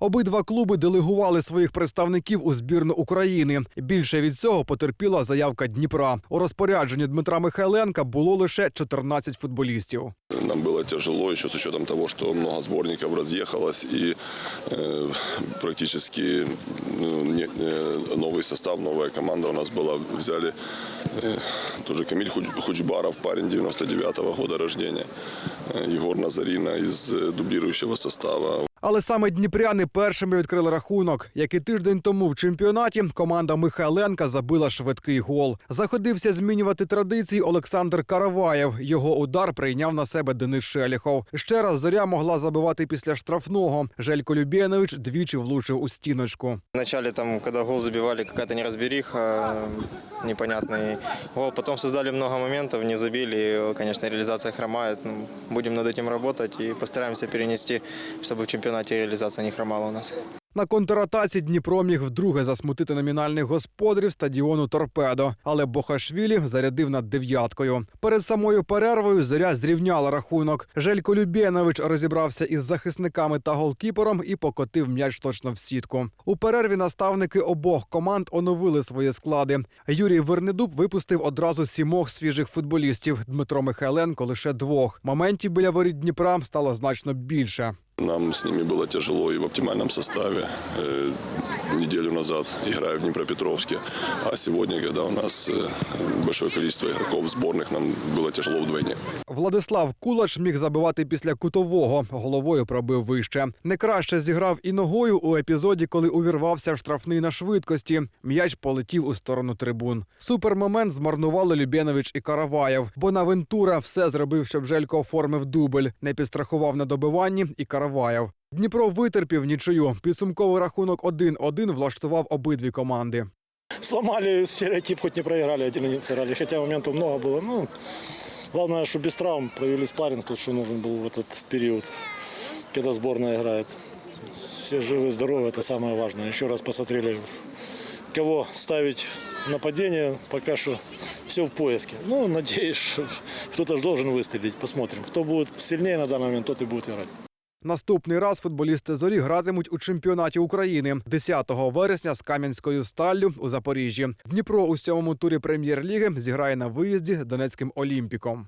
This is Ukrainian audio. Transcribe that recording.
Обидва клуби делегували своїх представників у збірну України. Більше від цього потерпіла заявка Дніпра. У розпорядженні Дмитра Михайленка було лише 14 футболістів. Нам было тяжело еще с учетом того, что много сборников разъехалось и э, практически ну, не- э, новый состав, новая команда у нас была. Взяли э, тоже Камиль Хуч- Хучбаров, парень 99-го года рождения, э, Егор Назарина из э, дублирующего состава. Але саме дніпряни першими відкрили рахунок. Як і тиждень тому в чемпіонаті команда Михайленка забила швидкий гол. Заходився змінювати традиції Олександр Караваєв. Його удар прийняв на себе Денис Шеліхов. Ще раз зоря могла забивати після штрафного. Желько Любєнович двічі влучив у стіночку. Вначале там, когда гол забивали, какая-то неразбериха, непонятный гол. Потом создали много моментов, не забили. И, Конечно, реализация хромает. Ну, Будем над этим работать и постараемся перенести, чтобы в чемпионате реализация не хромала у нас. На контратаці Дніпро міг вдруге засмутити номінальних господарів стадіону Торпедо, але Бохашвілі зарядив над дев'яткою. Перед самою перервою зоря зрівняла рахунок. Желько Любєнович розібрався із захисниками та голкіпером і покотив м'яч точно в сітку. У перерві наставники обох команд оновили свої склади. Юрій Вернедуб випустив одразу сімох свіжих футболістів. Дмитро Михайленко лише двох. Моментів біля воріт Дніпра стало значно більше. Нам с ними было тяжело и в оптимальном составе. Э, Неделю назад играю в Днепропетровске, а сегодня, когда у нас э, большое количество игроков сборных, нам было тяжело вдвойне. Владислав Кулач міг забивати після кутового, головою пробив вище. Не краще зіграв і ногою у епізоді, коли увірвався в штрафний на швидкості. М'яч полетів у сторону трибун. Супермомент змарнували Любєнович і Караваєв. Бонавентура все зробив, щоб Желько оформив дубль. Не підстрахував на добиванні і Караваєв. Дніпро витерпів нічию. Підсумковий рахунок 1-1 влаштував обидві команди. Сломали стереотип, хоть не проиграли, один не сыграли. Хотя моментов много было. Ну, главное, что без травм провели спарринг, тот, что нужен был в этот период, когда сборная играет. Все живы, здоровы, это самое важное. Еще раз посмотрели, кого ставить в нападение. Пока что все в поиске. Ну, надеюсь, что кто-то же должен выстрелить. Посмотрим. Кто будет сильнее на данный момент, тот и будет играть. Наступний раз футболісти зорі гратимуть у чемпіонаті України 10 вересня з Кам'янською сталлю у Запоріжжі. Дніпро у сьомому турі прем'єр-ліги зіграє на виїзді з Донецьким Олімпіком.